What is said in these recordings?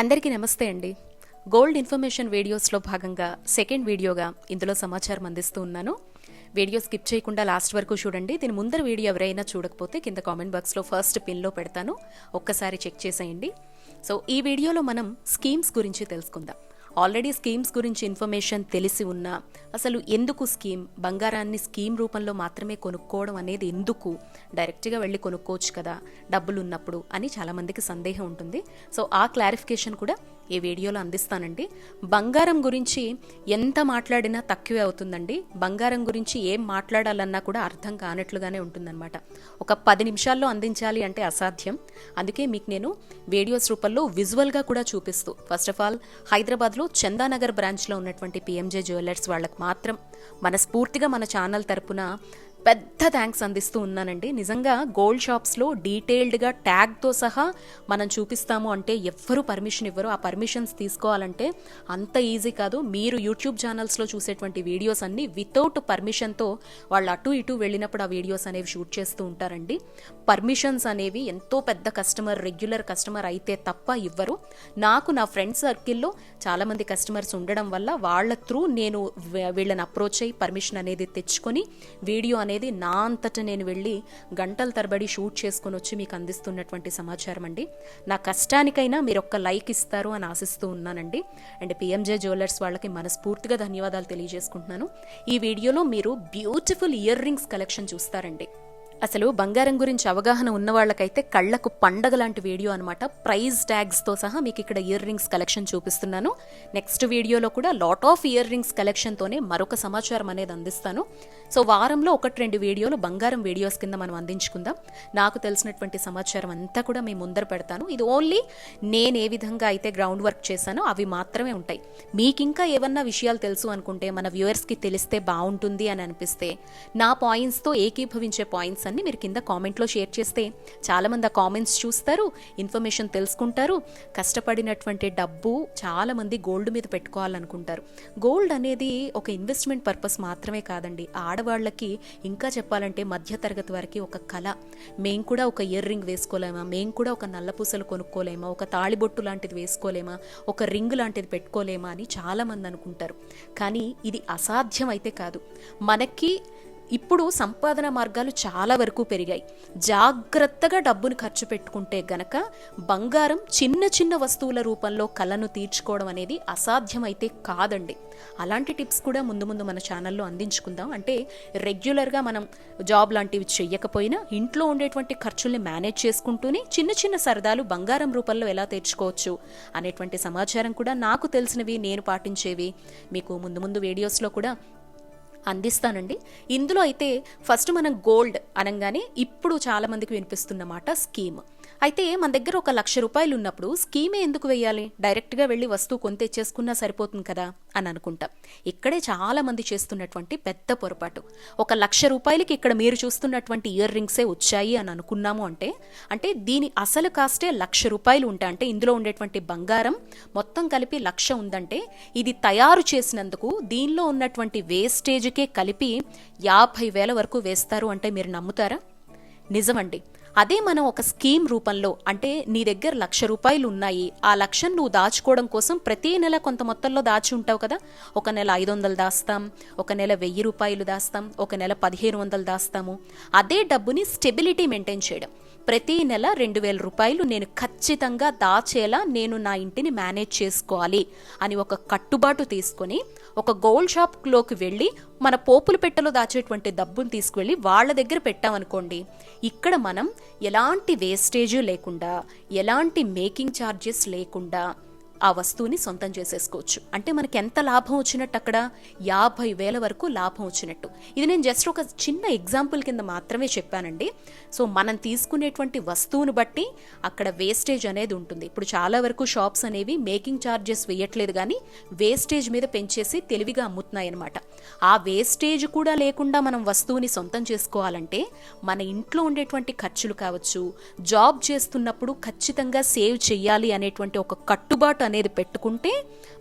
అందరికీ నమస్తే అండి. గోల్డ్ ఇన్ఫర్మేషన్ వీడియోస్లో భాగంగా సెకండ్ వీడియోగా ఇందులో సమాచారం అందిస్తూ ఉన్నాను. వీడియో స్కిప్ చేయకుండా లాస్ట్ వరకు చూడండి. దీని ముందర వీడియో ఎవరైనా చూడకపోతే కింద కామెంట్ బాక్స్లో ఫస్ట్ పిన్లో పెడతాను. ఒక్కసారి చెక్ చేసేయండి. సో ఈ వీడియోలో మనం స్కీమ్స్ గురించి తెలుసుకుందాం. ఆల్రెడీ స్కీమ్స్ గురించి ఇన్ఫర్మేషన్ తెలిసి ఉన్నా అసలు ఎందుకు స్కీమ్? బంగారాన్ని స్కీమ్ రూపంలో మాత్రమే కొనుక్కోవడం అనేది ఎందుకు? డైరెక్ట్గా వెళ్ళి కొనుక్కోవచ్చు కదా డబ్బులు ఉన్నప్పుడు అని చాలామందికి సందేహం ఉంటుంది. సో ఆ క్లారిఫికేషన్ కూడా ఈ వీడియోలో అందిస్తానండి. బంగారం గురించి ఎంత మాట్లాడినా తక్కువే అవుతుందండి. బంగారం గురించి ఏం మాట్లాడాలన్నా కూడా అర్థం కానట్లుగానే ఉంటుందన్నమాట. ఒక పది నిమిషాల్లో అందించాలి అంటే అసాధ్యం. అందుకే మీకు నేను వీడియోస్ రూపంలో విజువల్గా కూడా చూపిస్తూ ఫస్ట్ ఆఫ్ ఆల్ హైదరాబాద్లో చందానగర్ బ్రాంచ్లో ఉన్నటువంటి పిఎంజే జ్యువెలర్స్ వాళ్ళకి మాత్రం మనస్ఫూర్తిగా మన ఛానల్ తరపున పెద్ద థ్యాంక్స్ అందిస్తూ ఉన్నానండి. నిజంగా గోల్డ్ షాప్స్లో డీటెయిల్డ్గా ట్యాగ్తో సహా మనం చూపిస్తాము అంటే ఎవ్వరూ పర్మిషన్ ఇవ్వరు. ఆ పర్మిషన్స్ తీసుకోవాలంటే అంత ఈజీ కాదు. మీరు యూట్యూబ్ ఛానల్స్లో చూసేటువంటి వీడియోస్ అన్నీ వితౌట్ పర్మిషన్తో వాళ్ళు అటు ఇటు వెళ్ళినప్పుడు ఆ వీడియోస్ అనేవి షూట్ చేస్తూ ఉంటారండి. పర్మిషన్స్ అనేవి ఎంతో పెద్ద కస్టమర్ రెగ్యులర్ కస్టమర్ అయితే తప్ప ఇవ్వరు. నాకు నా ఫ్రెండ్ సర్కిల్లో చాలామంది కస్టమర్స్ ఉండడం వల్ల వాళ్ళ త్రూ నేను వీళ్ళని అప్రోచ్ అయ్యి పర్మిషన్ అనేది తెచ్చుకొని వీడియో అనేది నా అంతట నేను వెళ్ళి గంటల తరబడి షూట్ చేసుకొని వచ్చి మీకు అందిస్తున్నటువంటి సమాచారం అండి. నా కష్టానికైనా మీరు ఒక్క లైక్ ఇస్తారు అని ఆశిస్తూ ఉన్నానండి. అండ్ పిఎంజే జ్యువెలర్స్ వాళ్ళకి మనస్ఫూర్తిగా ధన్యవాదాలు తెలియజేసుకుంటున్నాను. ఈ వీడియోలో మీరు బ్యూటిఫుల్ ఇయర్ రింగ్స్ కలెక్షన్ చూస్తారండి. అసలు బంగారం గురించి అవగాహన ఉన్న వాళ్ళకైతే కళ్ళకు పండగ లాంటి వీడియో అనమాట ప్రైజ్ ట్యాగ్స్తో సహా మీకు ఇక్కడ ఇయర్ రింగ్స్ కలెక్షన్ చూపిస్తున్నాను. నెక్స్ట్ వీడియోలో కూడా లాట్ ఆఫ్ ఇయర్ రింగ్స్ కలెక్షన్తోనే మరొక సమాచారం అనేది అందిస్తాను. సో వారంలో ఒకటి రెండు వీడియోలు బంగారం వీడియోస్ కింద మనం అందించుకుందాం. నాకు తెలిసినటువంటి సమాచారం అంతా కూడా మీ ముందర పెడతాను. ఇది ఓన్లీ నేను ఏ విధంగా అయితే గ్రౌండ్ వర్క్ చేశానో అవి మాత్రమే ఉంటాయి. మీకు ఇంకా ఏమన్నా విషయాలు తెలుసు అనుకుంటే మన వ్యూవర్స్కి తెలిస్తే బాగుంటుంది అని అనిపిస్తే నా పాయింట్స్తో ఏకీభవించే పాయింట్స్ అన్ని మీరు కింద కామెంట్లో షేర్ చేస్తే చాలామంది ఆ కామెంట్స్ చూస్తారు ఇన్ఫర్మేషన్ తెలుసుకుంటారు. కష్టపడినటువంటి డబ్బు చాలామంది గోల్డ్ మీద పెట్టుకోవాలనుకుంటారు. గోల్డ్ అనేది ఒక ఇన్వెస్ట్మెంట్ పర్పస్ మాత్రమే కాదండి. ఆడవాళ్ళకి ఇంకా చెప్పాలంటే మధ్యతరగతి వారికి ఒక కళ. మేము కూడా ఒక ఇయర్ రింగ్ వేసుకోలేమా? మేము కూడా ఒక నల్లపూసలు కొనుక్కోలేమా? ఒక తాళిబొట్టు లాంటిది వేసుకోలేమా? ఒక రింగ్ లాంటిది పెట్టుకోలేమా అని చాలామంది అనుకుంటారు. కానీ ఇది అసాధ్యం అయితే కాదు. మనకి ఇప్పుడు సంపాదన మార్గాలు చాలా వరకు పెరిగాయి. జాగ్రత్తగా డబ్బును ఖర్చు పెట్టుకుంటే గనక బంగారం చిన్న చిన్న వస్తువుల రూపంలో కళను తీర్చుకోవడం అనేది అసాధ్యమైతే కాదండి. అలాంటి టిప్స్ కూడా ముందు ముందు మన ఛానల్లో అందించుకుందాం. అంటే రెగ్యులర్గా మనం జాబ్ లాంటివి చెయ్యకపోయినా ఇంట్లో ఉండేటువంటి ఖర్చుల్ని మేనేజ్ చేసుకుంటూనే చిన్న చిన్న సరదాలు బంగారం రూపంలో ఎలా తెచ్చుకోవచ్చు అనేటువంటి సమాచారం కూడా నాకు తెలిసినవి నేను పాటించేవి. మీకు ముందు ముందు వీడియోస్లో కూడా అందిస్తానండి. ఇందులో అయితే ఫస్ట్ మనం గోల్డ్ అనగానే ఇప్పుడు చాలామందికి వినిపిస్తున్నమాట స్కీమ్. అయితే మన దగ్గర ఒక లక్ష రూపాయలు ఉన్నప్పుడు స్కీమే ఎందుకు వేయాలి? డైరెక్ట్గా వెళ్ళి వస్తువు కొని తెచ్చేసుకున్నా సరిపోతుంది కదా? అని అనుకుంటాం. ఇక్కడే చాలా మంది చేస్తున్నటువంటి పెద్ద పొరపాటు. ఒక లక్ష రూపాయలకి ఇక్కడ మీరు చూస్తున్నటువంటి ఇయర్ రింగ్సే వచ్చాయి అని అనుకున్నాము అంటే అంటే దీని అసలు కాస్టే లక్ష రూపాయలు ఉంటాయి అంటే ఇందులో ఉండేటువంటి బంగారం మొత్తం కలిపి లక్ష ఉందంటే ఇది తయారు చేసినందుకు దీనిలో ఉన్నటువంటి వేస్టేజ్కే కలిపి యాభై వేల వరకు వేస్తారు అంటే మీరు నమ్ముతారా? నిజమండి. అదే మనం ఒక స్కీమ్ రూపంలో అంటే నీ దగ్గర లక్ష రూపాయలు ఉన్నాయి ఆ లక్షను నువ్వు దాచుకోవడం కోసం ప్రతి నెల కొంత మొత్తంలో దాచి ఉంటావు కదా? ఒక నెల ఐదు వందలు దాస్తాం ఒక నెల వెయ్యి రూపాయలు దాస్తాం ఒక నెల పదిహేను వందలు దాస్తాము. అదే డబ్బుని స్టెబిలిటీ మెయింటైన్ చేయడం. ప్రతి నెల రెండు వేల రూపాయలు నేను ఖచ్చితంగా దాచేలా నేను నా ఇంటిని మేనేజ్ చేసుకోవాలి అని ఒక కట్టుబాటు తీసుకొని ఒక గోల్డ్ షాప్లోకి వెళ్ళి మన పోపుల పెట్టెలో దాచేటువంటి డబ్బును తీసుకువెళ్ళి వాళ్ళ దగ్గర పెట్టామనుకోండి ఇక్కడ మనం ఎలాంటి వేస్టేజ్ లేకుండా ఎలాంటి మేకింగ్ ఛార్జెస్ లేకుండా ఆ వస్తువుని సొంతం చేసేసుకోవచ్చు. అంటే మనకి ఎంత లాభం వచ్చినట్టు అక్కడ? యాభై వేల వరకు లాభం వచ్చినట్టు. ఇది నేను జస్ట్ ఒక చిన్న ఎగ్జాంపుల్ కింద మాత్రమే చెప్పానండి. సో మనం తీసుకునేటువంటి వస్తువును బట్టి అక్కడ వేస్టేజ్ అనేది ఉంటుంది. ఇప్పుడు చాలా వరకు షాప్స్ అనేవి మేకింగ్ ఛార్జెస్ వేయట్లేదు కానీ వేస్టేజ్ మీద పెంచేసి తెలివిగా అమ్ముతున్నాయన్నమాట. ఆ వేస్టేజ్ కూడా లేకుండా మనం వస్తువుని సొంతం చేసుకోవాలంటే మన ఇంట్లో ఉండేటువంటి ఖర్చులు కావచ్చు జాబ్ చేస్తున్నప్పుడు ఖచ్చితంగా సేవ్ చేయాలి అనేటువంటి ఒక కట్టుబాటు అనేది పెట్టుకుంటే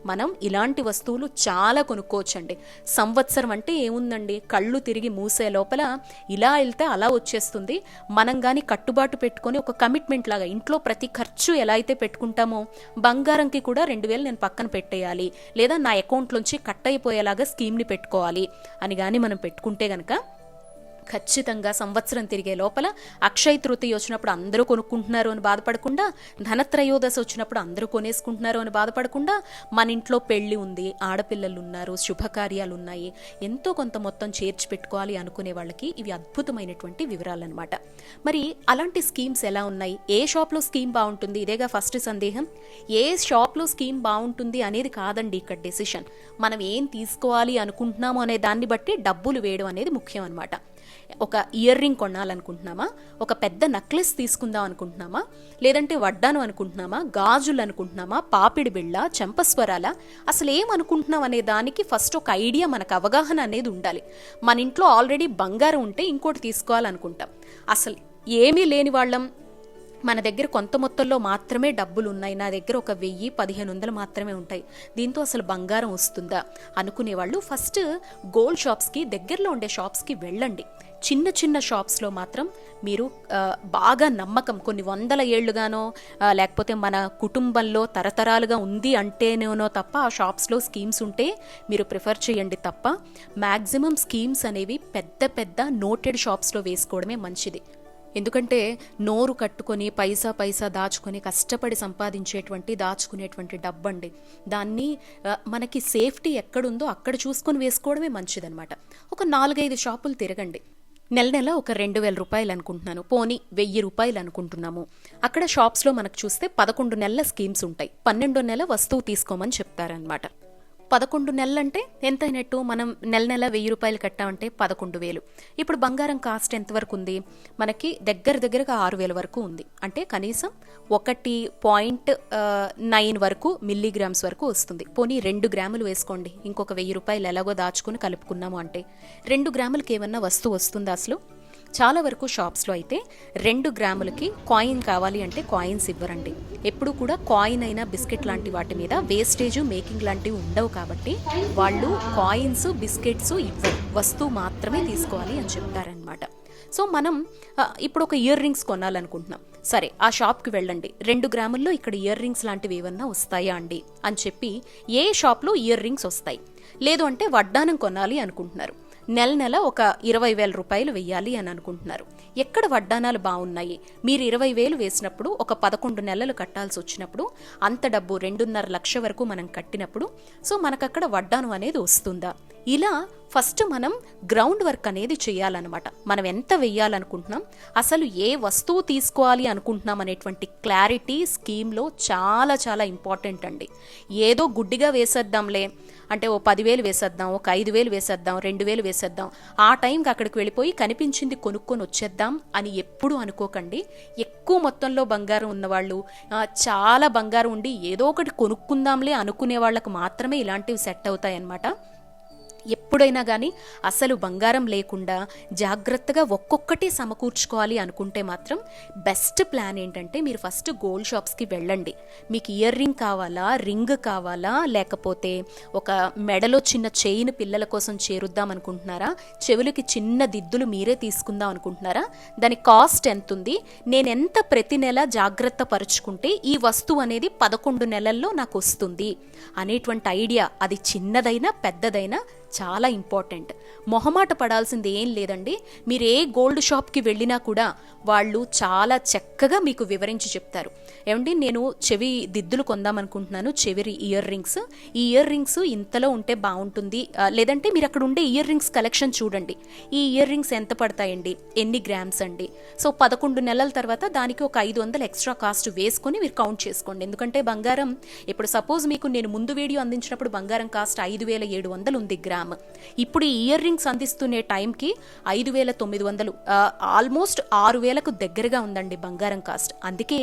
మనం ఇలాంటి వస్తువులు చాలా కొనుక్కోవచ్చండి. సంవత్సరం అంటే ఏముందండి? కళ్ళు తిరిగి మూసే లోపల ఇలా వెళ్తే అలా వచ్చేస్తుంది. మనం కానీ కట్టుబాటు పెట్టుకొని ఒక కమిట్మెంట్ లాగా ఇంట్లో ప్రతి ఖర్చు ఎలా అయితే పెట్టుకుంటామో బంగారంకి కూడా రెండు వేలు నేను పక్కన పెట్టేయాలి. లేదా నా అకౌంట్లోంచి కట్ అయిపోయేలాగా స్కీమ్ని పెట్టుకోవాలి అని కానీ మనం పెట్టుకుంటే కనుక ఖచ్చితంగా సంవత్సరం తిరిగే లోపల అక్షయ తృతీయ వచ్చినప్పుడు అందరూ కొనుక్కుంటున్నారు అని బాధపడకుండా ధనత్రయోదశి వచ్చినప్పుడు అందరూ కొనేసుకుంటున్నారు అని బాధపడకుండా మన ఇంట్లో పెళ్ళి ఉంది ఆడపిల్లలు ఉన్నారు శుభకార్యాలు ఉన్నాయి ఎంతో కొంత మొత్తం చేర్చి పెట్టుకోవాలి అనుకునే వాళ్ళకి ఇవి అద్భుతమైనటువంటి వివరాలు అనమాట మరి అలాంటి స్కీమ్స్ ఎలా ఉన్నాయి? ఏ షాప్లో స్కీమ్ బాగుంటుంది? ఇదేగా ఫస్ట్ సందేహం. ఏ షాప్లో స్కీమ్ బాగుంటుంది అనేది కాదండి ఇక్కడ డెసిషన్. మనం ఏం తీసుకోవాలి అనుకుంటున్నాము అనే దాన్ని బట్టి డబ్బులు వేయడం అనేది ముఖ్యం అనమాట ఒక ఇయర్ రింగ్ కొనాలనుకుంటున్నామా? ఒక పెద్ద నక్లెస్ తీసుకుందాం అనుకుంటున్నామా? లేదంటే వడ్డాను అనుకుంటున్నామా? గాజులు అనుకుంటున్నామా? పాపిడి బిళ్ళ చెంపస్వరాల? అసలు ఏమనుకుంటున్నాం అనే దానికి ఫస్ట్ ఒక ఐడియా మనకు అవగాహన అనేది ఉండాలి. మన ఇంట్లో ఆల్రెడీ బంగారం ఉంటే ఇంకోటి తీసుకోవాలనుకుంటాం. అసలు ఏమీ లేని వాళ్ళం. మన దగ్గర కొంత మొత్తంలో మాత్రమే డబ్బులు ఉన్నాయి నా దగ్గర ఒక వెయ్యి పదిహేను వందలు మాత్రమే ఉంటాయి. దీంతో అసలు బంగారం వస్తుందా? అనుకునే వాళ్ళు ఫస్ట్ గోల్డ్ షాప్స్కి దగ్గరలో ఉండే షాప్స్కి వెళ్ళండి. చిన్న చిన్న షాప్స్లో మాత్రం మీరు బాగా నమ్మకం. కొన్ని వందల ఏళ్ళుగానో లేకపోతే మన కుటుంబంలో తరతరాలుగా ఉంది అంటేనేనో తప్ప ఆ షాప్స్లో స్కీమ్స్ ఉంటే మీరు ప్రిఫర్ చేయండి తప్ప మ్యాక్సిమం స్కీమ్స్ అనేవి పెద్ద పెద్ద నోటెడ్ షాప్స్లో వేసుకోవడమే మంచిది. ఎందుకంటే నోరు కట్టుకొని పైసా పైసా దాచుకొని కష్టపడి సంపాదించేటువంటి దాచుకునేటువంటి డబ్బండి. దాన్ని మనకి సేఫ్టీ ఎక్కడుందో అక్కడ చూసుకొని వేసుకోవడమే మంచిదనమాట ఒక నాలుగైదు షాపులు తిరగండి. నెల నెల ఒక రెండు వేల రూపాయలు అనుకుంటున్నాను. పోనీ వెయ్యి రూపాయలు అనుకుంటున్నాము. అక్కడ షాప్స్లో మనకు చూస్తే పదకొండు నెలల స్కీమ్స్ ఉంటాయి. పన్నెండో నెల వస్తువు తీసుకోమని చెప్తారనమాట పదకొండు నెలలంటే ఎంత అయినట్టు మనం నెల నెల వెయ్యి రూపాయలు కట్టామంటే పదకొండు వేలు. ఇప్పుడు బంగారం కాస్ట్ ఎంతవరకు ఉంది? మనకి దగ్గర దగ్గరగా ఆరు వేల వరకు ఉంది. అంటే కనీసం ఒకటి పాయింట్ నైన్ వరకు మిల్లీగ్రామ్స్ వరకు వస్తుంది. పోనీ రెండు గ్రాములు వేసుకోండి. ఇంకొక వెయ్యి రూపాయలు ఎలాగో దాచుకుని కలుపుకున్నాము అంటే రెండు గ్రాములకి ఏమన్నా వస్తువు వస్తుందా అసలు? చాలా వరకు షాప్స్లో అయితే రెండు గ్రాములకి కాయిన్ కావాలి అంటే కాయిన్స్ ఇవ్వరండి. ఎప్పుడు కూడా కాయిన్ అయినా బిస్కెట్ లాంటి వాటి మీద వేస్టేజ్ మేకింగ్ లాంటివి ఉండవు కాబట్టి వాళ్ళు కాయిన్స్ బిస్కెట్స్ ఇవ్వరు. వస్తువు మాత్రమే తీసుకోవాలి అని చెప్తారనమాట సో మనం ఇప్పుడు ఒక ఇయర్ రింగ్స్ కొనాలనుకుంటున్నాం. సరే ఆ షాప్కి వెళ్ళండి. రెండు గ్రాముల్లో ఇక్కడ ఇయర్ రింగ్స్ లాంటివి ఏమన్నా వస్తాయా అండి? అని చెప్పి ఏ షాప్లో ఇయర్ రింగ్స్ వస్తాయి? లేదు అంటే వడ్డానం కొనాలి అనుకుంటున్నారు. నెల నెల ఒక ఇరవై వేల రూపాయలు వెయ్యాలి అని అనుకుంటున్నారు. ఎక్కడ వడ్డానాలు బాగున్నాయి? మీరు ఇరవై వేలు వేసినప్పుడు ఒక పదకొండు నెలలు కట్టాల్సి వచ్చినప్పుడు అంత డబ్బు రెండున్నర లక్ష వరకు మనం కట్టినప్పుడు సో మనకక్కడ వడ్డాను అనేది వస్తుందా? ఇలా ఫస్ట్ మనం గ్రౌండ్ వర్క్ అనేది చేయాలన్నమాట. మనం ఎంత వెయ్యాలనుకుంటున్నాం? అసలు ఏ వస్తువు తీసుకోవాలి అనుకుంటున్నాం అనేటువంటి క్లారిటీ స్కీమ్లో చాలా చాలా ఇంపార్టెంట్ అండి. ఏదో గుడ్డిగా వేసేద్దాంలే. అంటే ఓ పదివేలు వేసేద్దాం ఒక ఐదు వేలు వేసేద్దాం రెండు వేలు వేసేద్దాం. ఆ టైంకి అక్కడికి వెళ్ళిపోయి కనిపించింది కొనుక్కొని వచ్చేద్దాం అని ఎప్పుడు అనుకోకండి. ఎక్కువ మొత్తంలో బంగారం ఉన్నవాళ్ళు చాలా బంగారం ఉండి ఏదో ఒకటి కొనుక్కుందాంలే అనుకునే వాళ్ళకు మాత్రమే ఇలాంటివి సెట్ అవుతాయన్నమాట. ఎప్పుడైనా కానీ అసలు బంగారం లేకుండా జాగ్రత్తగా ఒక్కొక్కటి సమకూర్చుకోవాలి అనుకుంటే మాత్రం బెస్ట్ ప్లాన్ ఏంటంటే మీరు ఫస్ట్ గోల్డ్ షాప్స్కి వెళ్ళండి. మీకు ఇయర్ రింగ్ కావాలా రింగ్ కావాలా లేకపోతే ఒక మెడలో చిన్న చైన్ పిల్లల కోసం చేరుద్దాం అనుకుంటున్నారా? చెవులకి చిన్న దిద్దులు మీరే తీసుకుందాం అనుకుంటున్నారా? దాని కాస్ట్ ఎంత ఉంది నేను ఎంత ప్రతి నెల జాగ్రత్త పరుచుకుంటే ఈ వస్తువు అనేది పదకొండు నెలల్లో నాకు వస్తుంది. అనేటువంటి ఐడియా. అది చిన్నదైనా పెద్దదైనా చాలా ఇంపార్టెంట్ మొహమాట పడాల్సింది ఏం లేదండి. మీరు ఏ గోల్డ్ షాప్కి వెళ్ళినా కూడా వాళ్ళు చాలా చక్కగా మీకు వివరించి చెప్తారు. ఏమండి నేను చెవి దిద్దులు కొందామనుకుంటున్నాను. చెవి ఇయర్ రింగ్స్. ఈ ఇయర్ రింగ్స్ ఇంతలో ఉంటే బాగుంటుంది. లేదంటే మీరు అక్కడ ఉండే ఇయర్ రింగ్స్ కలెక్షన్ చూడండి. ఈ ఇయర్ రింగ్స్ ఎంత పడతాయండి? ఎన్ని గ్రామ్స్ అండి? సో పదకొండు నెలల తర్వాత దానికి ఒక ఐదు వందలు ఎక్స్ట్రా కాస్ట్ వేసుకొని మీరు కౌంట్ చేసుకోండి. ఎందుకంటే బంగారం ఇప్పుడు సపోజ్ మీకు నేను ముందు వీడియో అందించినప్పుడు బంగారం కాస్ట్ ఐదు వేల ఏడు వందలు ఉంది గ్రామ్. ఇప్పుడు ఈ ఇయర్ రింగ్స్ అందిస్తునే టైంకి ఐదు వేల తొమ్మిది వందలు ఆల్మోస్ట్ ఆరు వేల వేలకు దగ్గరగా ఉందండి బంగారం కాస్ట్. అందుకే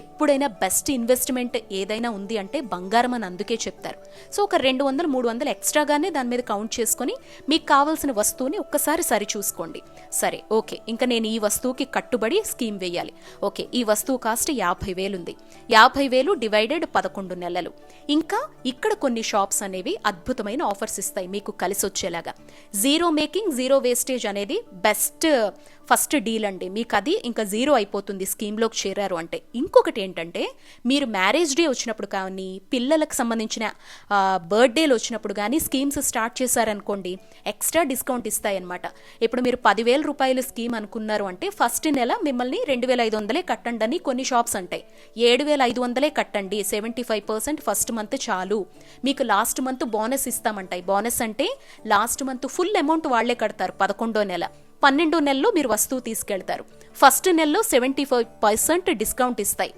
ఎప్పుడైనా బెస్ట్ ఇన్వెస్ట్మెంట్ ఏదైనా ఉంది అంటే బంగారం అని అందుకే చెప్తారు. సో ఒక రెండు వందలు మూడు వందలు ఎక్స్ట్రాగానే దాని మీద కౌంట్ చేసుకొని మీకు కావాల్సిన వస్తువుని ఒక్కసారి సరి చూసుకోండి. సరే ఓకే. ఇంకా నేను ఈ వస్తువుకి కట్టుబడి స్కీమ్ వేయాలి. ఓకే ఈ వస్తువు కాస్ట్ యాభై వేలుంది. యాభై వేలు డివైడెడ్ పదకొండు నెలలు. ఇంకా ఇక్కడ కొన్ని షాప్స్ అనేవి అద్భుతమైన ఆఫర్స్ ఇస్తాయి మీకు కలిసి వచ్చేలాగా జీరో మేకింగ్ జీరో వేస్టేజ్ అనేది బెస్ట్ ఫస్ట్ డీల్ అండి. మీకు అది ఇంకా జీరో అయిపోతుంది స్కీమ్లోకి చేరారు అంటే. ఇంకొకటి ఏంటంటే మీరు మ్యారేజ్ డే వచ్చినప్పుడు కానీ పిల్లలకు సంబంధించిన బర్త్డేలు వచ్చినప్పుడు కానీ స్కీమ్స్ స్టార్ట్ చేశారనుకోండి ఎక్స్ట్రా డిస్కౌంట్ ఇస్తాయన్నమాట. ఇప్పుడు మీరు పదివేల రూపాయలు స్కీమ్ అనుకున్నారు అంటే ఫస్ట్ నెల మిమ్మల్ని రెండు వేల ఐదు వందలే కట్టండి అని కొన్ని షాప్స్ అంటాయి. ఏడు వేల ఐదు వందలే కట్టండి seventy five percent first month చాలు. మీకు లాస్ట్ మంత్ బోనస్ ఇస్తామంటాయి. బోనస్ అంటే లాస్ట్ మంత్ ఫుల్ అమౌంట్ వాళ్ళే కడతారు పదకొండో నెల. పన్నెండో నెలలో మీరు వస్తువు తీసుకెళ్తారు. ఫస్ట్ నెలలో సెవెంటీ ఫైవ్ పర్సెంట్ డిస్కౌంట్ ఇస్తాయి.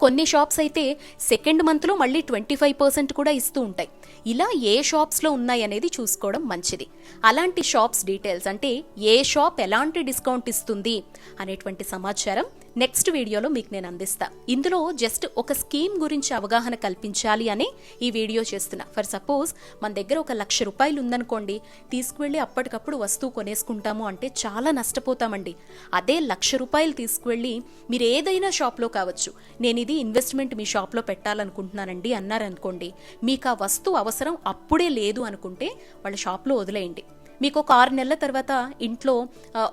కొన్ని షాప్స్ అయితే సెకండ్ మంత్లో మళ్ళీ ట్వంటీ ఫైవ్ పర్సెంట్ కూడా ఇస్తూ ఉంటాయి. ఇలా ఏ షాప్స్లో ఉన్నాయి అనేది చూసుకోవడం మంచిది. అలాంటి షాప్స్ డీటెయిల్స్ అంటే ఏ షాప్ ఎలాంటి డిస్కౌంట్ ఇస్తుంది అనేటువంటి సమాచారం నెక్స్ట్ వీడియోలో మీకు నేను అందిస్తా. ఇందులో జస్ట్ ఒక స్కీమ్ గురించి అవగాహన కల్పించాలి అని ఈ వీడియో చేస్తున్నా. ఫర్ సపోజ్ మన దగ్గర ఒక లక్ష రూపాయలు ఉందనుకోండి తీసుకువెళ్ళి అప్పటికప్పుడు వస్తువు కొనేసుకుంటాము అంటే చాలా నష్టపోతామండి. అదే లక్ష రూపాయలు తీసుకువెళ్ళి మీరు ఏదైనా షాప్లో కావచ్చు నేను ఇది ఇన్వెస్ట్మెంట్ మీ షాప్లో పెట్టాలనుకుంటున్నానండి అన్నారనుకోండి మీకు ఆ వస్తువు అవసరం అప్పుడే లేదు అనుకుంటే వాళ్ళ షాప్లో వదిలేయండి. మీకు ఒక ఆరు నెలల తర్వాత ఇంట్లో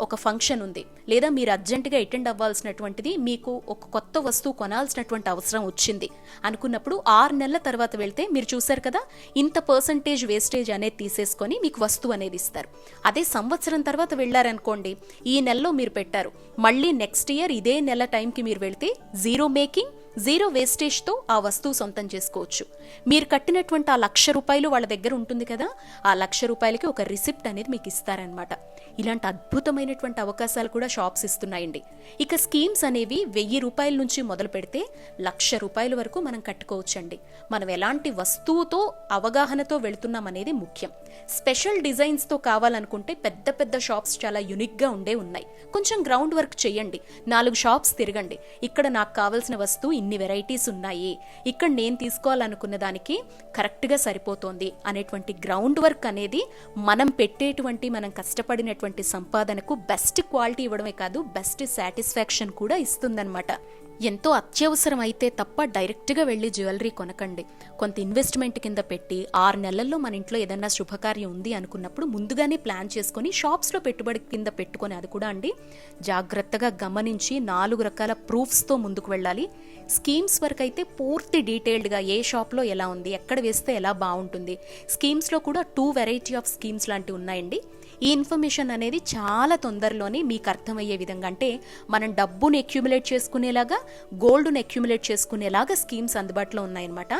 ఒక ఫంక్షన్ ఉంది. లేదా మీరు అర్జెంటుగా అటెండ్ అవ్వాల్సినటువంటిది మీకు ఒక కొత్త వస్తువు కొనాల్సినటువంటి అవసరం వచ్చింది. అనుకున్నప్పుడు ఆరు నెలల తర్వాత వెళ్తే మీరు చూశారు కదా ఇంత పర్సంటేజ్ వేస్టేజ్ అనేది తీసేసుకొని మీకు వస్తువు అనేది ఇస్తారు. అదే సంవత్సరం తర్వాత వెళ్ళారనుకోండి ఈ నెలలో మీరు పెట్టారు. మళ్ళీ నెక్స్ట్ ఇయర్ ఇదే నెల టైంకి మీరు వెళ్తే జీరో మేకింగ్ జీరో వేస్టేజ్తో ఆ వస్తువు సొంతం చేసుకోవచ్చు. మీరు కట్టినటువంటి ఆ లక్ష రూపాయలు వాళ్ళ దగ్గర ఉంటుంది కదా ఆ లక్ష రూపాయలకి ఒక రిసిప్ట్ అనేది మీకు ఇస్తారనమాట ఇలాంటి అద్భుతమైనటువంటి అవకాశాలు కూడా షాప్స్ ఇస్తున్నాయండి. ఇక స్కీమ్స్ అనేవి వెయ్యి రూపాయల నుంచి మొదలు పెడితే లక్ష రూపాయల వరకు మనం కట్టుకోవచ్చండి. మనం ఎలాంటి వస్తువుతో అవగాహనతో వెళుతున్నాం అనేది ముఖ్యం. స్పెషల్ డిజైన్స్తో కావాలనుకుంటే పెద్ద పెద్ద షాప్స్ చాలా యునిక్గా ఉండే ఉన్నాయి. కొంచెం గ్రౌండ్ వర్క్ చేయండి. నాలుగు షాప్స్ తిరగండి. ఇక్కడ నాకు కావాల్సిన వస్తువు ఇన్ని వెరైటీస్ ఉన్నాయి. ఇక్కడ నేను తీసుకోవాలనుకున్న దానికి కరెక్ట్గా సరిపోతోంది అనేటువంటి గ్రౌండ్ వర్క్ అనేది మనం పెట్టేటువంటి మనం కష్టపడినటువంటి సంపాదనకు బెస్ట్ క్వాలిటీ ఇవ్వడమే కాదు బెస్ట్ సాటిస్ఫాక్షన్ కూడా ఇస్తుందన్నమాట. ఎంతో అత్యవసరం అయితే తప్ప డైరెక్ట్గా వెళ్ళి జ్యువెలరీ కొనకండి. కొంత ఇన్వెస్ట్మెంట్ కింద పెట్టి ఆరు నెలల్లో మన ఇంట్లో ఏదైనా శుభకార్యం ఉంది అనుకున్నప్పుడు ముందుగానే ప్లాన్ చేసుకొని షాప్స్లో పెట్టుబడి కింద పెట్టుకొని అది కూడా అండి. జాగ్రత్తగా గమనించి నాలుగు రకాల ప్రూఫ్స్తో ముందుకు వెళ్ళాలి. స్కీమ్స్ వరకు అయితే పూర్తి డీటెయిల్డ్గా ఏ షాప్లో ఎలా ఉంది ఎక్కడ వేస్తే ఎలా బాగుంటుంది. స్కీమ్స్లో కూడా టూ వెరైటీ ఆఫ్ స్కీమ్స్ లాంటివి ఉన్నాయండి. ఈ ఇన్ఫర్మేషన్ అనేది చాలా తొందరలోనే మీకు అర్థమయ్యే విధంగా అంటే మనం డబ్బును అక్యుములేట్ చేసుకునేలాగా గోల్డ్ను అక్యుములేట్ చేసుకునేలాగా స్కీమ్స్ అందుబాటులో ఉన్నాయన్నమాట.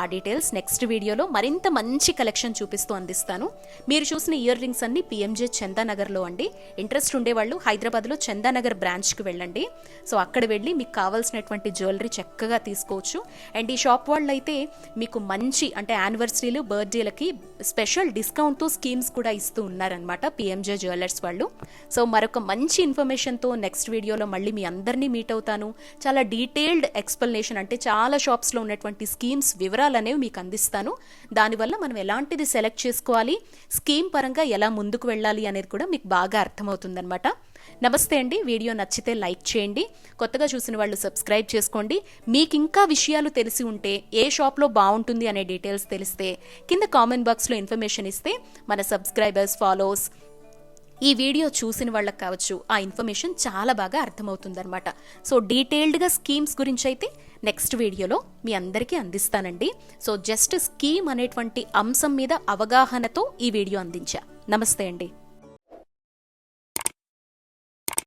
ఆ డీటెయిల్స్ నెక్స్ట్ వీడియోలో మరింత మంచి కలెక్షన్ చూపిస్తూ అందిస్తాను. మీరు చూసిన ఇయర్ రింగ్స్ అన్ని పిఎంజే చందానగర్లో అండి. ఇంట్రెస్ట్ ఉండేవాళ్ళు హైదరాబాద్లో చందానగర్ బ్రాంచ్కి వెళ్ళండి. సో అక్కడ వెళ్ళి మీకు కావాల్సినటువంటి జ్యువెలరీ చక్కగా తీసుకోవచ్చు. అండ్ ఈ షాప్ వాళ్ళు అయితే మీకు మంచి అంటే యానివర్సరీలు బర్త్డేలకి స్పెషల్ డిస్కౌంట్తో స్కీమ్స్ కూడా ఇస్తూ ఉన్నారనమాట పిఎంజే జ్యువెలర్స్ వాళ్ళు. సో మరొక మంచి ఇన్ఫర్మేషన్తో నెక్స్ట్ వీడియోలో మళ్ళీ మీ అందరినీ మీట్ అవుతాను. చాలా డీటెయిల్డ్ ఎక్స్ప్లెనేషన్ అంటే చాలా షాప్స్లో ఉన్నటువంటి స్కీమ్స్ వివరాలు అనేవి మీకు అందిస్తాను. దానివల్ల మనం ఎలాంటిది సెలెక్ట్ చేసుకోవాలి స్కీమ్ పరంగా ఎలా ముందుకు వెళ్ళాలి అనేది కూడా మీకు బాగా అర్థమవుతుందనమాట నమస్తే అండి. వీడియో నచ్చితే లైక్ చేయండి. కొత్తగా చూసిన వాళ్ళు సబ్స్క్రైబ్ చేసుకోండి. మీకు ఇంకా విషయాలు తెలిసి ఉంటే ఏ షాప్లో బాగుంటుంది అనే డీటెయిల్స్ తెలిస్తే కింద కామెంట్ బాక్స్లో ఇన్ఫర్మేషన్ ఇస్తే మన సబ్స్క్రైబర్స్ ఫాలోస్ ఈ వీడియో చూసిన వాళ్ళకి కావచ్చు ఆ ఇన్ఫర్మేషన్ చాలా బాగా అర్థమవుతుందన్నమాట. సో డీటెయిల్డ్గా స్కీమ్స్ గురించి అయితే నెక్స్ట్ వీడియోలో మీ అందరికీ అందిస్తానండి. సో జస్ట్ స్కీమ్ అనేటువంటి అంశం మీద అవగాహనతో ఈ వీడియో అందించా. నమస్తే అండి.